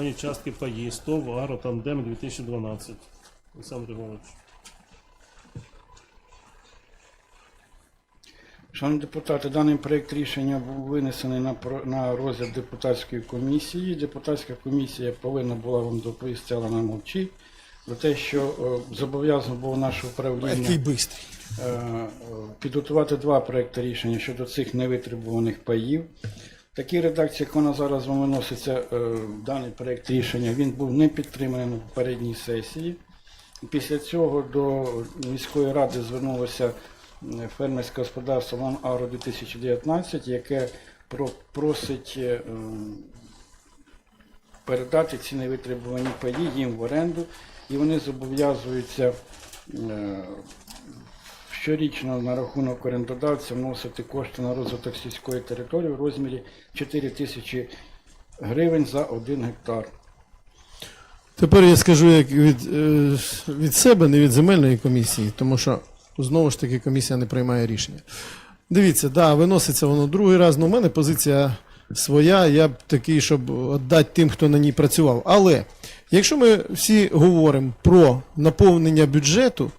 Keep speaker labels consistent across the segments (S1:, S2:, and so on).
S1: земельні частки паї, СТОВ, Агротандем 2012. Олександр Григорович.
S2: Шановні депутати, даний проєкт рішення був винесений на, на розгляд депутатської комісії. Депутатська комісія повинна була вам доповісти, але вона мовчить. Про те, що е, зобов'язано було наше управління
S3: Який бистрий.
S2: е, е, підготувати два проекти рішення щодо цих невитребуваних паїв. В такій редакції, як вона зараз вам виноситься, е, даний проект рішення, він був не підтриманий на попередній сесії. Після цього до міської ради звернулося фермерське господарство «Лан Агро 2019, яке просить е, передати ці невитребувані паї їм в оренду, і вони зобов'язуються е, щорічно на рахунок орендодавця вносити кошти на розвиток сільської території в розмірі 4 тисячі гривень за один гектар.
S3: Тепер я скажу як від, е, від себе, не від земельної комісії, тому що знову ж таки комісія не приймає рішення. Дивіться, да, виноситься воно другий раз, але у мене позиція своя, я б такий, щоб віддати тим, хто на ній працював. Але якщо ми всі говоримо про наповнення бюджету,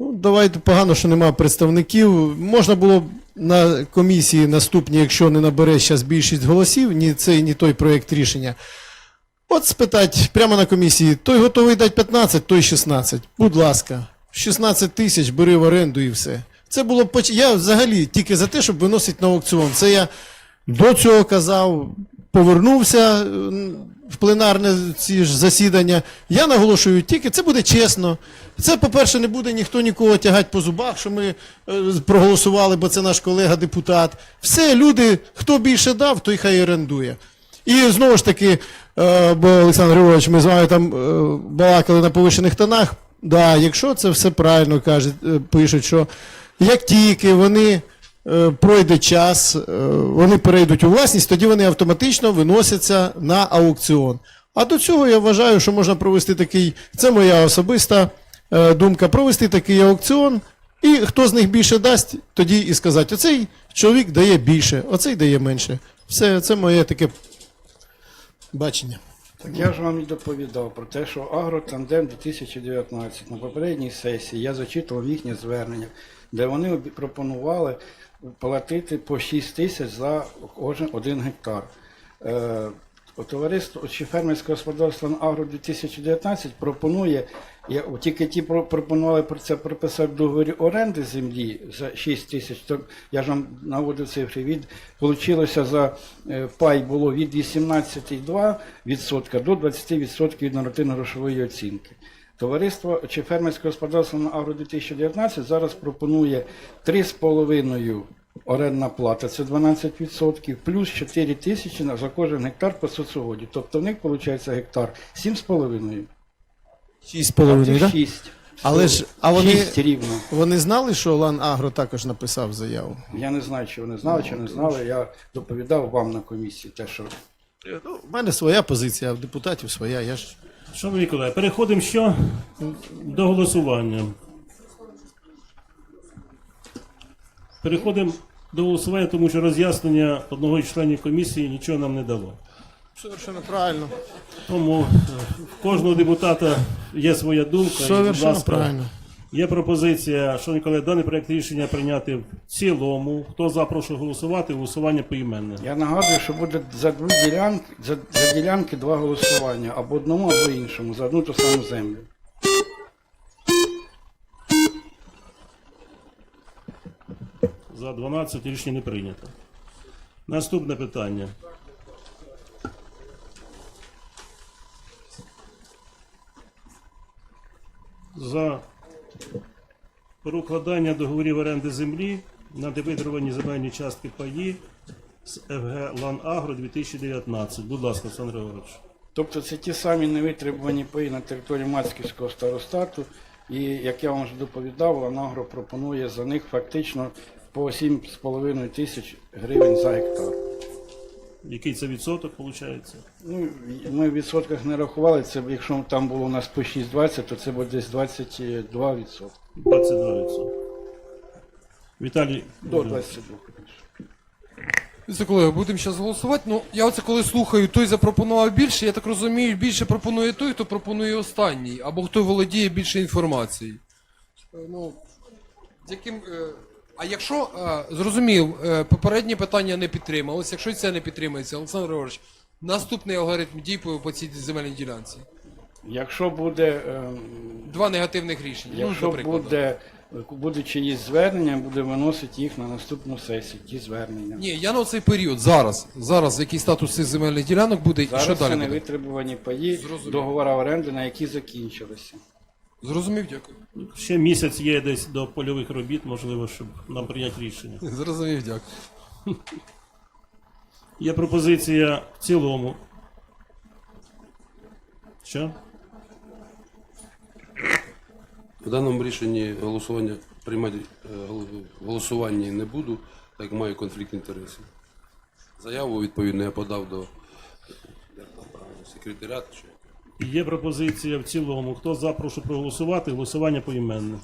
S3: Ну, давайте погано, що немає представників. Можна було на комісії наступній, якщо не набере зараз більшість голосів, ні цей, ні той проєкт рішення. От спитати прямо на комісії, той готовий дати 15, той 16. Будь ласка, 16 тисяч бери в оренду і все. Це було б Я взагалі тільки за те, щоб виносити на аукціон. Це я до цього казав, повернувся пленарне ці ж засідання. Я наголошую тільки, це буде чесно. Це, по-перше, не буде ніхто нікого тягати по зубах, що ми е, проголосували, бо це наш колега депутат. Все, люди, хто більше дав, той хай орендує. І знову ж таки, е, бо Олександр Григорович, ми з вами там е, балакали на повищених тонах. Да, якщо це все правильно кажуть, пишуть, що як тільки вони пройде час, е, вони перейдуть у власність, тоді вони автоматично виносяться на аукціон. А до цього я вважаю, що можна провести такий, це моя особиста е, думка, провести такий аукціон, і хто з них більше дасть, тоді і сказати, оцей чоловік дає більше, оцей дає менше. Все, це моє таке бачення.
S2: Так я ж вам і доповідав про те, що Агротандем 2019 на попередній сесії я зачитував їхнє звернення, де вони пропонували платити по 6 тисяч за кожен один гектар. Товариство чи фермерське господарство Агро 2019 пропонує, я, тільки ті пропонували про це прописати в договорі оренди землі за 6 тисяч, то я ж вам наводив цифри, від, получилося за е, пай було від 18,2% до 20% від нормативно-грошової оцінки. Товариство чи фермерське господарство Агро 2019 зараз пропонує 3,5 орендна плата, це 12%, плюс 4 тисячі за кожен гектар по соцугоді. Тобто в них виходить гектар 7,5.
S3: Шість з половиною,
S2: Це
S3: так?
S2: 6.
S3: Але ж- а вони-
S2: 6 рівно.
S3: Вони знали, що Лан Агро також написав заяву.
S2: Я не знаю, чи вони знали, чи не знали. Я доповідав вам на комісії те, що
S3: Ну, в мене своя позиція, а в депутатів своя. Я ж
S1: Шановні колеги, переходимо що? До голосування. Переходимо до голосування, тому що роз'яснення одного із членів комісії нічого нам не дало.
S3: совершенно правильно.
S1: Тому е, в кожного депутата є своя думка. і, будь
S3: Совершенно
S1: ласка,
S3: правильно.
S1: Є пропозиція, шановні колеги, даний проект рішення прийняти в цілому. Хто за, прошу голосувати, голосування поіменне.
S2: я нагадую, що буде за дві ділянки, за, за ділянки два голосування, або одному, або іншому, за одну ту саму землю.
S1: За 12 рішення не прийнято. Наступне питання. За прокладання договорів оренди землі на невитребувані земельні частки паї з ФГ Лан Агро 2019. Будь ласка, Олександр Григорович.
S2: Тобто це ті самі невитребувані паї на території Мацьківського старостату, і як я вам вже доповідав, Ланагро пропонує за них фактично по 7,5 тисяч гривень за гектар.
S1: Який це відсоток виходить?
S2: Ну, ми в відсотках не рахували, це якщо там було у нас по 6,20, то це буде десь 22 відсотки.
S1: 22%. Віталій,
S2: До 22.
S4: Це колеги, будемо зараз голосувати. Ну, я оце коли слухаю, той запропонував більше, я так розумію, більше пропонує той, хто пропонує останній, або хто володіє більше інформації. Е, Ну, з яким. А якщо, е, зрозумів, е, попереднє питання не підтрималось, якщо це не підтримується, Олександр Григорович, наступний алгоритм дій по, по цій земельній ділянці.
S2: Якщо буде, ем,
S4: Два негативних рішення. ну,
S2: якщо буде, буде чиїсь звернення, буде виносити їх на наступну сесію, ті звернення.
S4: Ні, я на цей період, зараз. Зараз який статус цих земельних ділянок буде і
S2: Зараз
S4: що
S2: це
S4: далі буде?
S2: невитребувані паї,
S4: Зрозумів.
S2: договори оренди, на які закінчилися.
S4: Зрозумів, дякую.
S1: Ще місяць є десь до польових робіт, можливо, щоб нам прийняти рішення.
S4: Зрозумів, дякую.
S1: Є пропозиція в цілому. Що?
S5: В даному рішенні голосування приймати е, гол- в голосуванні не буду, так маю конфлікт інтересів. Заяву відповідно я подав до секретаріату.
S1: Є пропозиція в цілому. Хто за, прошу проголосувати. Голосування поіменне.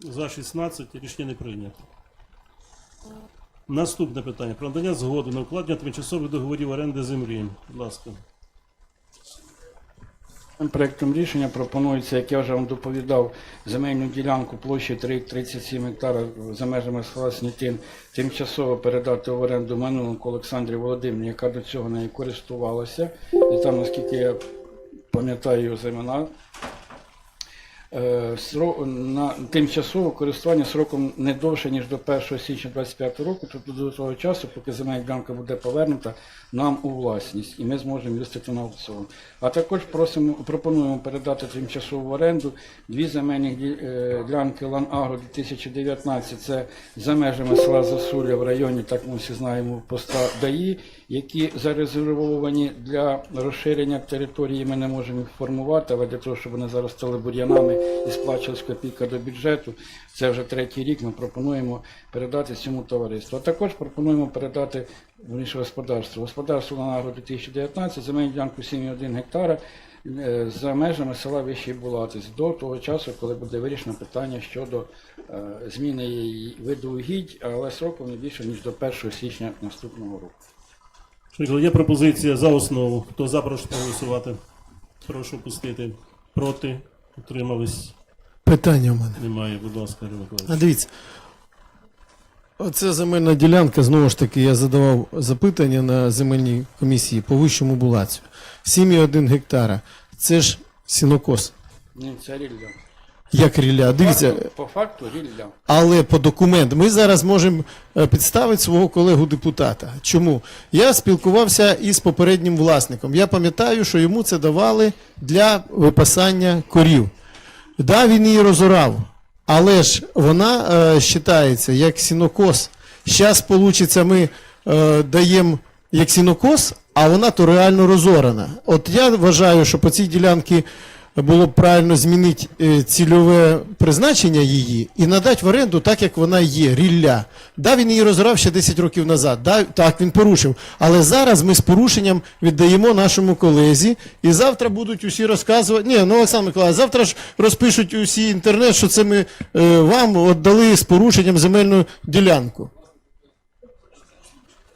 S1: За 16 рішення не прийнято. Наступне питання. Про надання згоди на укладення тимчасових договорів оренди землі. Будь ласка.
S2: Проектом рішення пропонується, як я вже вам доповідав, земельну ділянку площі 37 гектара за межами села Снітин тимчасово передати в оренду минулому Олександрі Володимирівні, яка до цього нею користувалася. І там, наскільки я пам'ятаю сро- на тимчасове користування сроком не довше, ніж до 1 січня 2025 року, тобто до того часу, поки земельна ділянка буде повернута нам у власність, і ми зможемо вистати на аукціон. А також просимо, пропонуємо передати тимчасову оренду дві земельні е, ділянки Ланагро 2019, це за межами села Засуля в районі, так ми всі знаємо, поста ДАІ, які зарезервовані для розширення території, ми не можемо їх формувати, але для того, щоб вони зараз стали бур'янами і сплачувалась копійка до бюджету, це вже третій рік, ми пропонуємо передати цьому товариству. А також пропонуємо передати верніше господарству. Господарство Ланагро 2019, земельну ділянку 7,1 гектара е, за межами села Вищий Булатись до того часу, коли буде вирішено питання щодо е, зміни її виду угідь, але сроком не більше, ніж до 1 січня наступного року.
S1: Є пропозиція за основу. Хто за, прошу проголосувати. Прошу пустити. Проти. Утримались.
S3: Питання в мене.
S1: Немає. Будь ласка,
S3: А дивіться. Оце земельна ділянка, знову ж таки, я задавав запитання на земельній комісії по вищому булацю. 7,1 гектара. Це ж сінокос.
S2: Ні, це рілля.
S3: Як рілля. Дивіться,
S2: По факту рілля.
S3: але по документу ми зараз можемо е, підставити свого колегу депутата. Чому? Я спілкувався із попереднім власником. Я пам'ятаю, що йому це давали для випасання корів. Да, він її розорав, але ж вона е, вважається як сінокос. Зараз, вийде, ми е, даємо як сінокос, а вона то реально розорана. От я вважаю, що по цій ділянці було б правильно змінити е, цільове призначення її і надати в оренду так, як вона є, рілля. Да, він її розорав ще 10 років назад. Да, так, він порушив. Але зараз ми з порушенням віддаємо нашому колезі, і завтра будуть усі розказувати. Ні, ну Олександр Миколаївич, завтра ж розпишуть усі інтернет, що це ми е, вам віддали з порушенням земельну ділянку.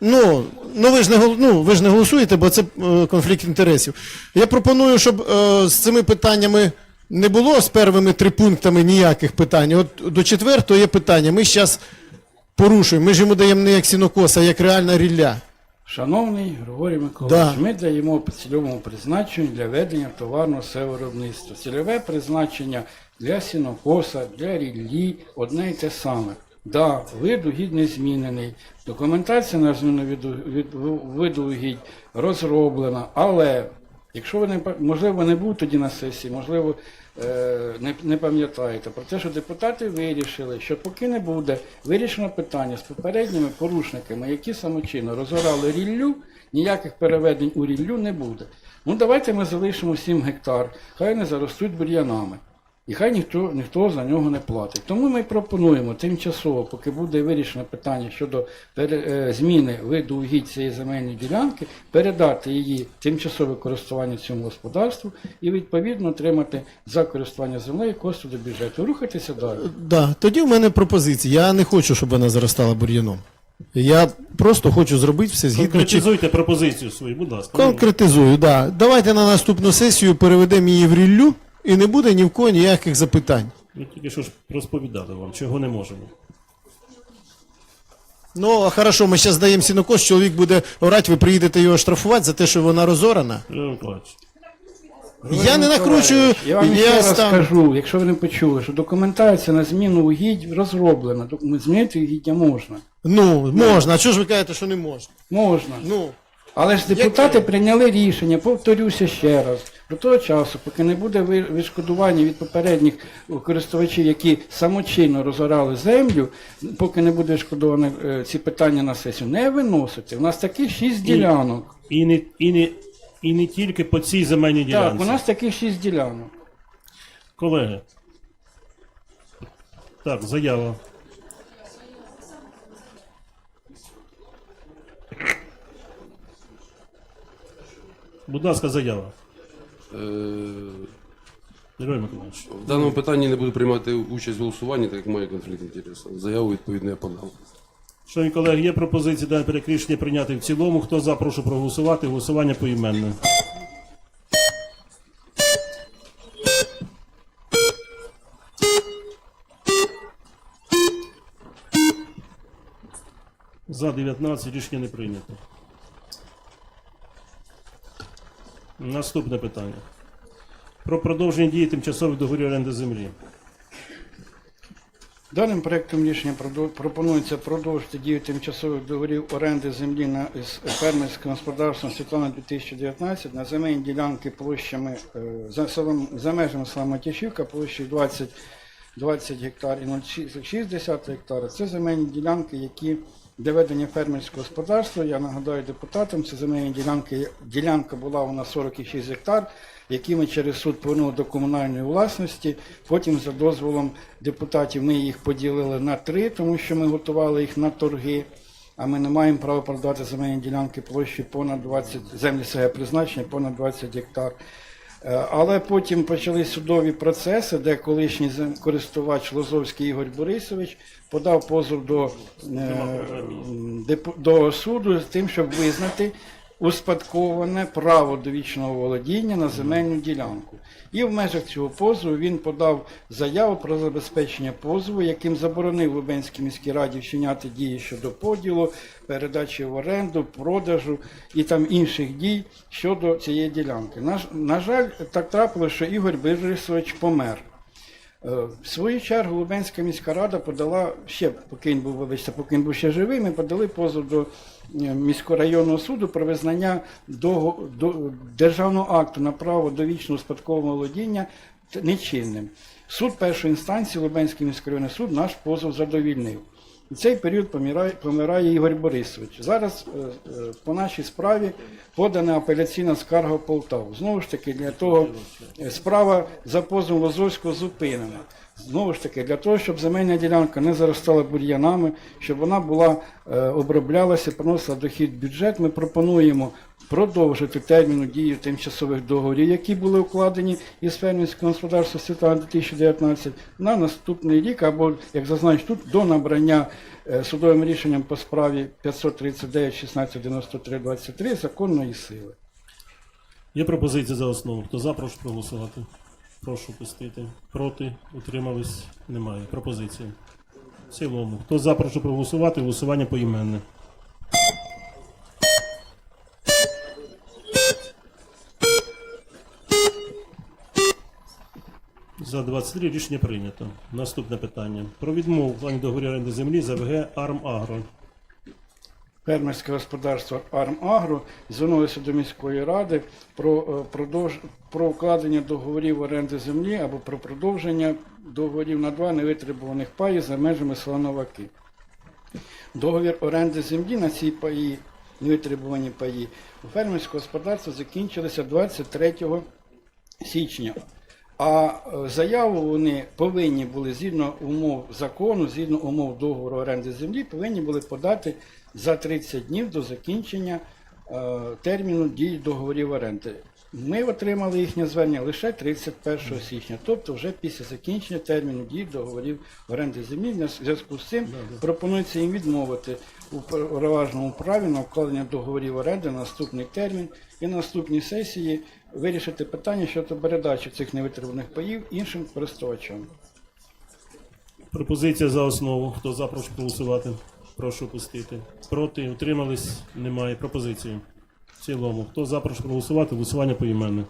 S3: Ну, ну ви ж не ну, ви ж не голосуєте, бо це е, конфлікт інтересів. Я пропоную, щоб е, з цими питаннями не було з первими три пунктами ніяких питань. От до четвертого є питання. Ми зараз порушуємо. Ми ж йому даємо не як сінокос, а як реальна рілля.
S2: Шановний Григорій Миколаївич,
S3: Да.
S2: ми даємо по цільовому призначенню для ведення товарного севиробництва. Цільове призначення для сінокоса, для ріллі одне й те саме. Да, вид не змінений, документація на зміну виду, від, виду угідь розроблена, але якщо ви не можливо не був тоді на сесії, можливо, е, не, не пам'ятаєте про те, що депутати вирішили, що поки не буде вирішено питання з попередніми порушниками, які самочинно розорали ріллю, ніяких переведень у ріллю не буде. Ну давайте ми залишимо 7 гектар, хай не заростуть бур'янами. І хай ніхто, ніхто за нього не платить. Тому ми пропонуємо тимчасово, поки буде вирішено питання щодо пере- е, зміни виду угідь цієї земельної ділянки, передати її тимчасове користування цьому господарству і відповідно отримати за користування землею кошти до бюджету. Рухатися далі.
S3: Да, тоді в мене пропозиція. Я не хочу, щоб вона заростала бур'яном. Я просто хочу зробити все згідно
S1: Конкретизуйте пропозицію свою, будь ласка.
S3: Конкретизую. Да. Давайте на наступну сесію переведемо її в ріллю і не буде ні в кого ніяких запитань.
S1: Ми тільки що ж розповідали вам, чого не можемо.
S3: Ну, а хорошо, ми зараз даємо сінокос, чоловік буде орати, ви приїдете його штрафувати за те, що вона розорана.
S1: Миколаївич,
S3: Я не накручую,
S2: Я вам ще
S3: я
S2: раз скажу, якщо ви не почули, що документація на зміну угідь розроблена. Док- Змінити угіддя можна.
S3: Ну, можна. А чого ж ви кажете, що не можна?
S2: Можна.
S3: Ну,
S2: Але ж депутати прийняли рішення, повторюся ще раз, до того часу, поки не буде відшкодування від попередніх користувачів, які самочинно розорали землю, поки не буде відшкодовано е, ці питання на сесію, не виносити. У нас таких шість ділянок.
S1: і не, і, не, і не тільки по цій земельній ділянці.
S2: Так, у нас таких шість ділянок.
S1: Колеги. Так, заява. Будь ласка, заява.
S5: Е,
S1: Григорій Миколаївич.
S5: В даному питанні не буду приймати участь в голосуванні, так як маю конфлікт інтересів. Заяву відповідно я подав.
S1: Шановні колеги, є пропозиція дане проект рішення прийняти в цілому. Хто за, прошу проголосувати. Голосування поіменне. За 19 рішення не прийнято. Наступне питання. Про продовження дії тимчасових договорів оренди землі.
S2: Даним проектом рішення пропонується продовжити дію тимчасових договорів оренди землі на фермерським господарством Світлана 2019 на земельні ділянки площами е, за, за межами села Матяшівка площею 20, 20 гектар і 0,6 гектара. Це земельні ділянки, які для ведення фермерського господарства, я нагадаю депутатам, це земельні ділянки, ділянка була у нас 46 гектар, які ми через суд повернули до комунальної власності. Потім за дозволом депутатів ми їх поділили на три, тому що ми готували їх на торги. А ми не маємо права продати земельні ділянки площі понад 20 землі СГ призначення, понад 20 гектар. Е, Але потім почали судові процеси, де колишній користувач Лозовський Ігор Борисович подав позов до, е, до суду з тим, щоб визнати успадковане право до вічного володіння на земельну ділянку. І в межах цього позову він подав заяву про забезпечення позову, яким заборонив Лубенській міській раді вчиняти дії щодо поділу, передачі в оренду, продажу і там інших дій щодо цієї ділянки. На, на жаль, так трапилося, що Ігор Борисович помер. Е, В свою чергу Лубенська міська рада подала ще, поки він був, вибачте, поки він був ще живий, ми подали позов до міського міськорайонного суду про визнання до, до державного акту на право до вічного спадкового володіння нечинним. Суд першої інстанції, Лубенський міськрайонний суд, наш позов задовільнив. У цей період помирає, помирає Ігор Борисович. Зараз е, е, по нашій справі подана апеляційна скарга Полтаву. Знову ж таки, для того е, справа за позовом Лозовського зупинена. Знову ж таки, для того, щоб земельна ділянка не заростала бур'янами, щоб вона була оброблялася, приносила дохід в бюджет, ми пропонуємо продовжити терміну дії тимчасових договорів, які були укладені із фермерського господарства Світлана 2019 на наступний рік, або, як зазначено тут, до набрання е, судовим рішенням по справі 539 16 93 23 законної сили.
S1: Є пропозиція за основу. Хто за, прошу проголосувати. Прошу пустити. Проти, утримались, немає. Пропозиція. В цілому. Хто за, прошу проголосувати. Голосування поіменне. За 23 рішення прийнято. Наступне питання. Про відмову в плані договору оренди землі за ВГ «Армагро».
S2: фермерське господарство «Армагро» звернулося до міської ради про, е, продовж... про укладення договорів оренди землі або про продовження договорів на два невитребуваних паї за межами села Новаки. Договір оренди землі на ці паї, невитребувані паї, у фермерського господарства закінчилися 23 січня. А е, заяву вони повинні були згідно умов закону, згідно умов договору оренди землі, повинні були подати за 30 днів до закінчення е, терміну дії договорів оренди. Ми отримали їхнє звернення лише 31 січня, тобто вже після закінчення терміну дії договорів оренди землі. В зв'язку з цим пропонується їм відмовити у переважному праві на укладення договорів оренди на наступний термін і на наступній сесії вирішити питання щодо передачі цих невитриманих паїв іншим користувачам.
S1: Пропозиція за основу. Хто за, прошу проголосувати. Прошу пустити. Проти, утримались, немає. Пропозиції. В цілому. Хто за, прошу проголосувати. Голосування поіменне.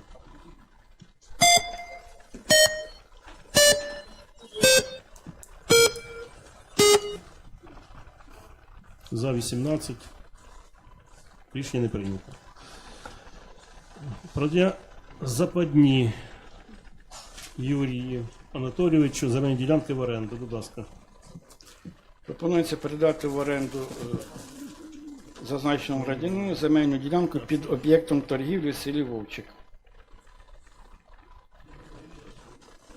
S1: За 18. Рішення не прийнято. Продя западні Юрію Анатолійовичу земельні ділянки в оренду. Будь ласка.
S2: Пропонується передати в оренду е, зазначеному громадянину земельну ділянку під об'єктом торгівлі в селі Вовчик.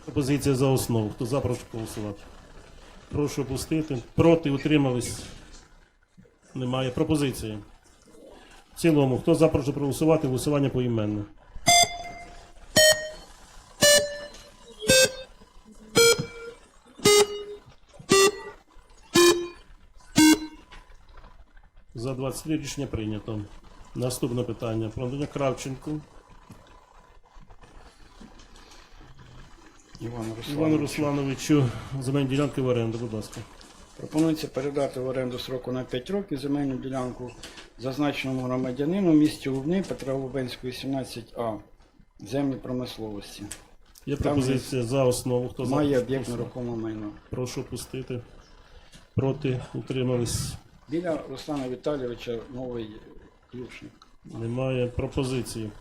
S1: Пропозиція за основу. Хто за, прошу голосувати. Прошу опустити. Проти, утримались. Немає. Пропозиції. В цілому. Хто за, прошу проголосувати. Голосування поіменно. За 23 рішення прийнято. Наступне питання. Про надання Кравченку
S2: Івану. Руслановичу
S1: земельні ділянки в оренду. Будь ласка.
S2: Пропонується передати в оренду сроку на 5 років земельну ділянку зазначеному громадянину в місті Лубни Петра Лубенського, 18А. Землі промисловості.
S1: Є пропозиція за основу. Хто за?
S2: Має об'єкт нерухомого майна.
S1: Прошу пустити. Проти утримались.
S2: Біля Руслана Віталійовича новий ключник.
S1: Немає пропозиції.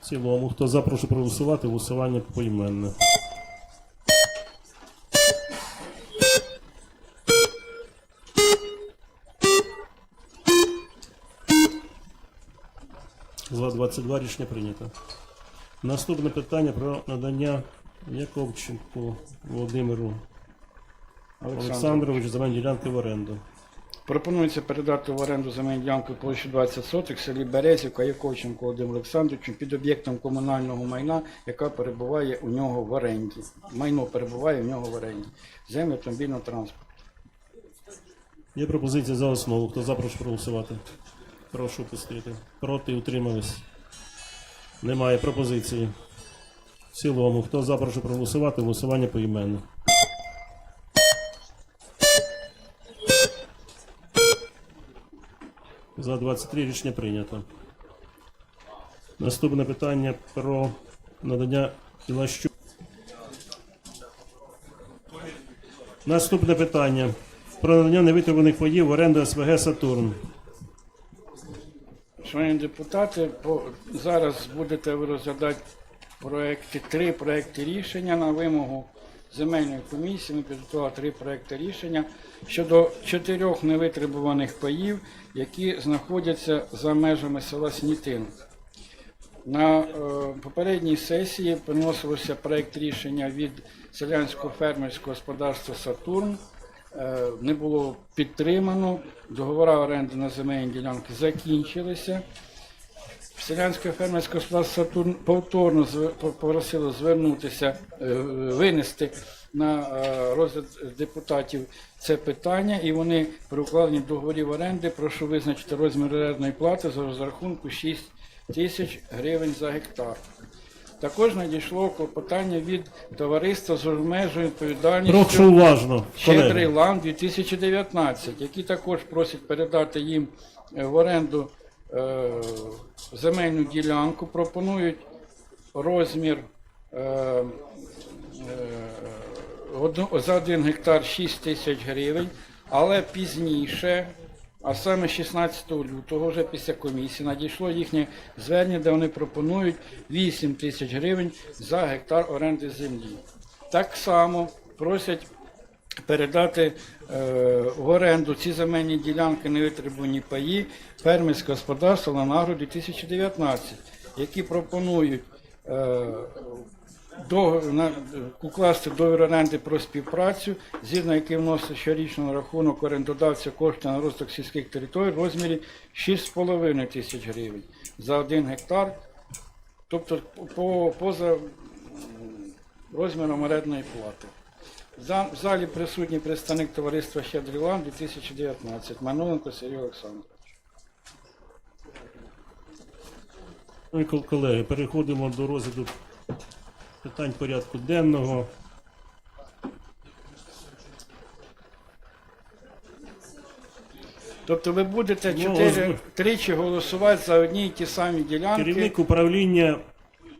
S1: В цілому. Хто за, прошу проголосувати. Голосування поіменне. За 22 рішення прийнято. Наступне питання про надання Яковченку Володимиру Олександровичу земельні ділянки в оренду.
S2: Пропонується передати в оренду земельну ділянку площі 20 соток в селі Березівка Яковченко Володимиру Олександровичу під об'єктом комунального майна, яка перебуває у нього в оренді. Майно перебуває у нього в оренді. Землі автомобільного транспорту.
S1: Є пропозиція за основу. Хто за, прошу проголосувати. Прошу пустити. Проти утримались. Немає пропозиції. В цілому. Хто за, прошу проголосувати. Голосування поіменно. За 23 рішення прийнято. Наступне питання про надання Хілащу. Наступне питання про надання невитребуваних паїв в оренду СВГ Сатурн.
S2: Шановні депутати, зараз будете ви розглядати проекти, три проекти рішення на вимогу земельної комісії. Ми підготували три проекти рішення щодо чотирьох невитребуваних паїв, які знаходяться за межами села Снітин. На е, попередній сесії приносилося проект рішення від селянського фермерського господарства Сатурн. Е, не було підтримано. Договори оренди на земельні ділянки закінчилися. Селянське фермерське господарство Сатурн повторно попросило звернутися, е, винести на е, розгляд депутатів це питання, і вони при укладенні договорів оренди прошу визначити розмір орендної плати за розрахунку 6 тисяч гривень за гектар. Також надійшло клопотання від товариства з обмеженою відповідальністю.
S1: Прошу уважно.
S2: Щедрий ланд 2019, які також просять передати їм е, в оренду е, земельну ділянку, пропонують розмір е, е, за один гектар 6 тисяч гривень, але пізніше, а саме 16 лютого, вже після комісії, надійшло їхнє звернення, де вони пропонують 8 тисяч гривень за гектар оренди землі. Так само просять передати е, в оренду ці земельні ділянки невитребувані паї фермерського господарства Ланагро 2019, які пропонують е, укласти договір оренди про співпрацю, згідно яким вносить щорічно на рахунок орендодавця кошти на розвиток сільських територій в розмірі 6,5 тисяч гривень за 1 гектар, тобто по, поза розміром орендної плати. В залі присутній представник товариства Щедрілан 2019 Маноленко Сергій Олександрович.
S1: Колеги, переходимо до розгляду питань порядку денного.
S2: Тобто ви будете
S1: Ну,
S2: чотири тричі голосувати за одні й ті самі ділянки.
S1: Керівник управління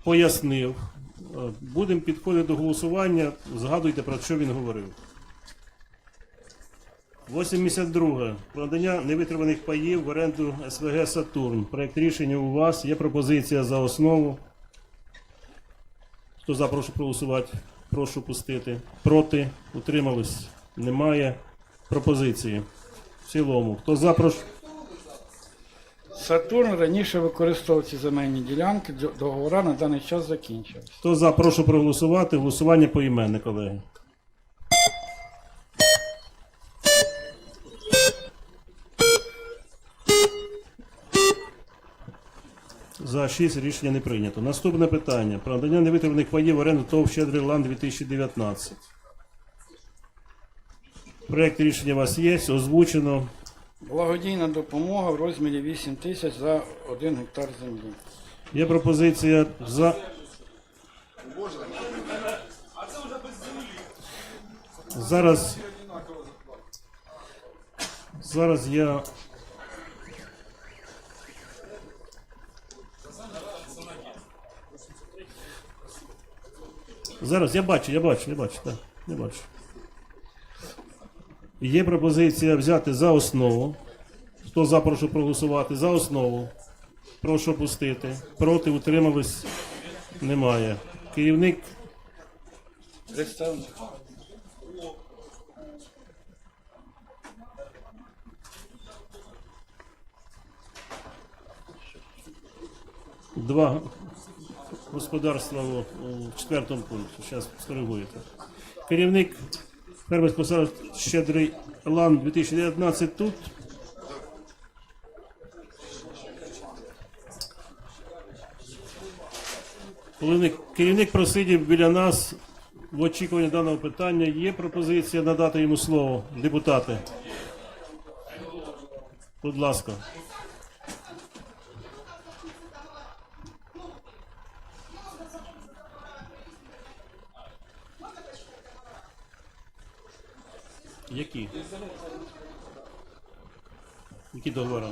S1: пояснив. Е, Будемо підходити до голосування. Згадуйте, про що він говорив. 82. Про надання невитриманих паїв в оренду СВГ Сатурн. Проект рішення у вас. Є пропозиція за основу. Хто за, прошу проголосувати. Прошу пустити. Проти. Утримались. Немає пропозиції. В цілому. Хто за, прошу.
S2: Сатурн раніше використовував ці земельні ділянки, договора на даний час закінчились.
S1: Хто за, прошу проголосувати. Голосування поіменне, колеги. За 6 рішення не прийнято. Наступне питання. Про надання невитриманих паїв оренду ТОВ «Щедрий ланд 2019. Проєкт рішення у вас є, озвучено.
S2: Благодійна допомога в розмірі 8 тисяч за 1 гектар землі.
S1: Є пропозиція за. Зараз. Зараз я. Зараз я бачу, я бачу, я бачу, так, я бачу. Є пропозиція взяти за основу. Хто за, прошу проголосувати. За основу. Прошу пустити. Проти утримались. Немає. Керівник два господарства у, четвертому пункті. Зараз скоригуєте. Керівник фермерського садочка Щедрий Лан 2019 тут. Керівник просидів біля нас в очікуванні даного питання. Є пропозиція надати йому слово, депутати. Будь ласка. Які? Які договори?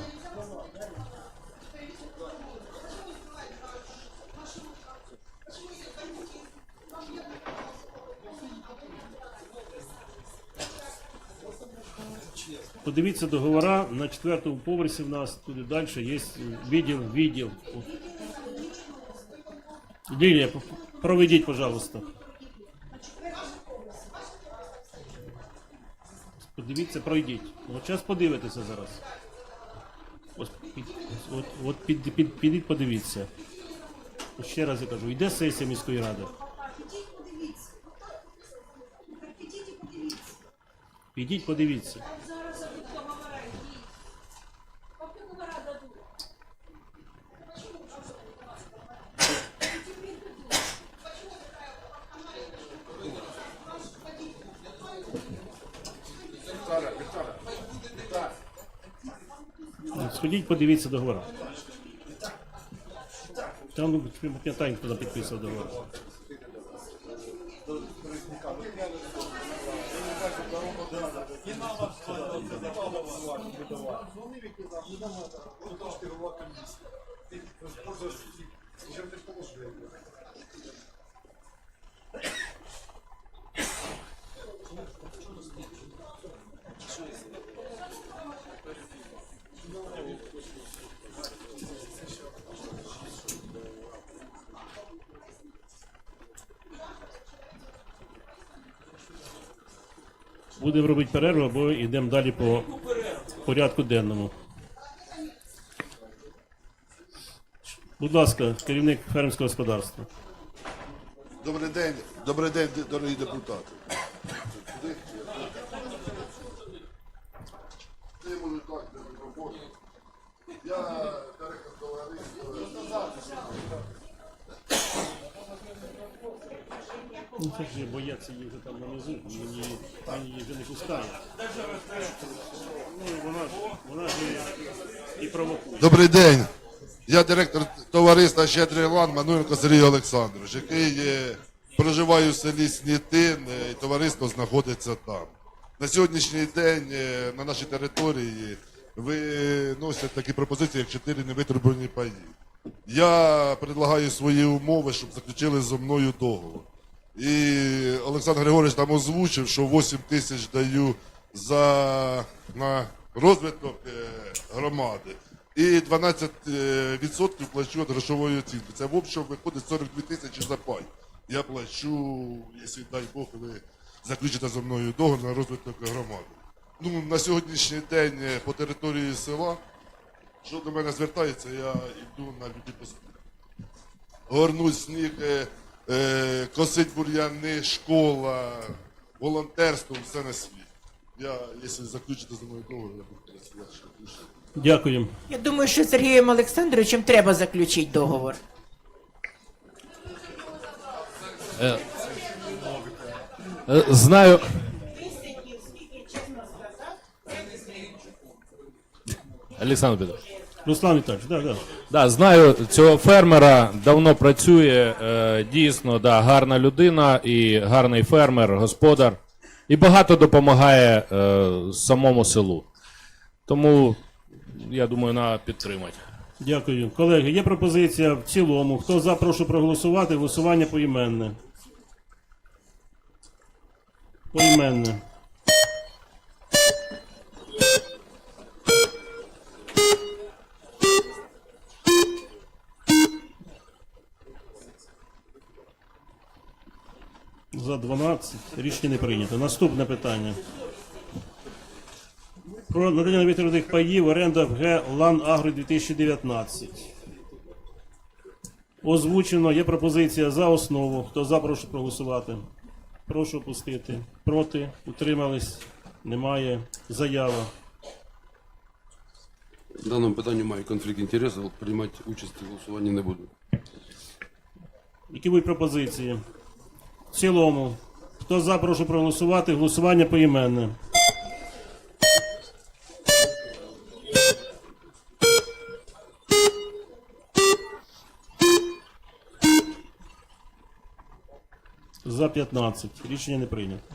S1: Подивіться договора на четвертому поверсі в нас туди далі є відділ, відділ. Лілія, проведіть, пожалуйста. Подивіться, пройдіть. От зараз подивитеся зараз. Ось, під, от, от під, під, підіть, подивіться. Ще раз я кажу, йде сесія міської ради. Підіть подивіться. Підіть, подивіться. Сходіть, подивіться договора. Там ну, пам'ятаємо, хто підписував договор. Будемо робити перерву або йдемо далі по порядку денному. Будь ласка, керівник фермерського господарства.
S6: Добрий день, добрий день, дорогі депутати. Ти можу так, де мікрофон. Я директор товариства.
S1: Ну, це ж бояться їх вже там внизу, мені, мені її вже не пускають. Ну, вона ж, вона ж і, і провокує.
S6: Добрий день. Я директор товариства Щедрий Лан Мануєнко Сергій Олександрович, який е, проживає в селі Снітин, е, і товариство знаходиться там. На сьогоднішній день е, на нашій території виносять такі пропозиції, як чотири невитребувані паї. Я предлагаю свої умови, щоб заключили зі мною договор. І Олександр Григорович там озвучив, що 8 тисяч даю за на розвиток е, громади. І 12% е, плачу від грошової оцінки. Це в общому виходить 42 тисячі за пай. Я плачу, якщо дай Бог, ви заключите зі мною договор на розвиток громади. Ну, на сьогоднішній день е, по території села, що до мене звертається, я йду на люди горнуть сніг, е, е, косить бур'яни, школа, волонтерство, все на світі. Я, якщо заключите зі мною договор, я буду працювати.
S1: Дякую.
S7: Я думаю, що з Сергієм Олександровичем треба заключити договор.
S8: Е, Знаю. Олександр Петрович.
S1: Руслан Віталійович, так, так.
S8: Да, знаю цього фермера, давно працює, е, дійсно, да, гарна людина і гарний фермер, господар. І багато допомагає е, самому селу. Тому, я думаю, на підтримати.
S1: Дякую. Колеги, є пропозиція в цілому. Хто за, прошу проголосувати. Голосування поіменне. Поіменне. За 12. Рішення не прийнято. Наступне питання. Про надання вітряних паїв оренда в Г Лан Агро 2019. Озвучено. Є пропозиція за основу. Хто за, прошу проголосувати. Прошу пустити. Проти. Утримались. Немає. Заява.
S5: В даному питанні маю конфлікт інтересів, приймати участь в голосуванні не буду.
S1: Які будуть пропозиції? В цілому. Хто за, прошу проголосувати. Голосування поіменне. За 15. Рішення не прийнято.